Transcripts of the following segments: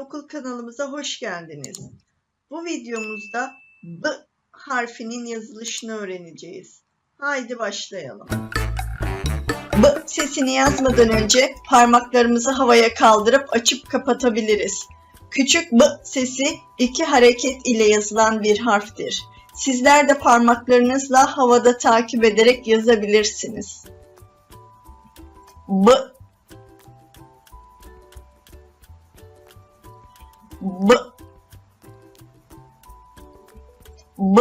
Okul kanalımıza hoş geldiniz. Bu videomuzda B harfinin yazılışını öğreneceğiz. Haydi başlayalım. B sesini yazmadan önce parmaklarımızı havaya kaldırıp açıp kapatabiliriz. Küçük B sesi iki hareket ile yazılan bir harftir. Sizler de parmaklarınızla havada takip ederek yazabilirsiniz. B B B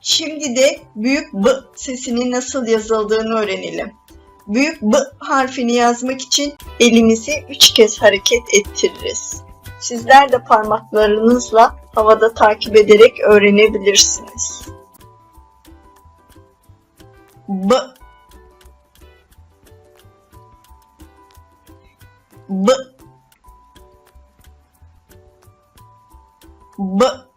Şimdi de büyük B sesinin nasıl yazıldığını öğrenelim. Büyük B harfini yazmak için elimizi üç kez hareket ettiririz. Sizler de parmaklarınızla havada takip ederek öğrenebilirsiniz. B B. B